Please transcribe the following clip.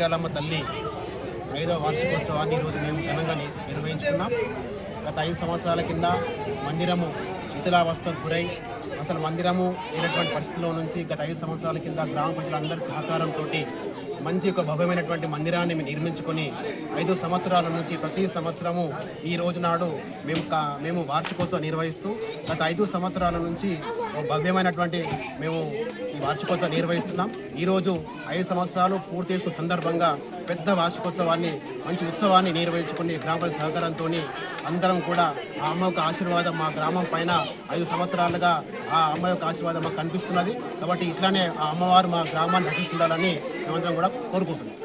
తల్లి ఐదవ వార్షికోత్సవాన్ని ఈరోజు మేము ఘనంగా నిర్వహించుకున్నాం. గత ఐదు సంవత్సరాల కింద మందిరము శిథిలావస్థకు గురై అసలు మందిరము లేనటువంటి పరిస్థితిలో నుంచి గత ఐదు సంవత్సరాల కింద గ్రామ ప్రజలందరి సహకారంతో మంచి ఒక భవ్యమైనటువంటి మందిరాన్ని మేము నిర్మించుకొని ఐదు సంవత్సరాల నుంచి ప్రతి సంవత్సరము ఈ రోజు నాడు మేము కా- మేము వార్షికోత్సవం నిర్వహిస్తూ గత ఐదు సంవత్సరాల నుంచి ఒక భవ్యమైనటువంటి మేము ఈ వార్షికోత్సవం నిర్వహిస్తున్నాం. ఈరోజు ఐదు సంవత్సరాలు పూర్తి చేసుకున్న సందర్భంగా పెద్ద వార్షికోత్సవాన్ని మంచి ఉత్సవాన్ని నిర్వహించుకుని గ్రామ సహకారంతో అందరం కూడా ఆ అమ్మ యొక్క ఆశీర్వాదం మా గ్రామం పైన ఐదు సంవత్సరాలుగా ఆ అమ్మ యొక్క ఆశీర్వాదం మాకు కనిపిస్తున్నది. కాబట్టి ఇట్లానే ఆ అమ్మవారు మా గ్రామాన్ని రక్షిస్తుండాలని మేమందరం కూడా కోరుకుంటున్నాం.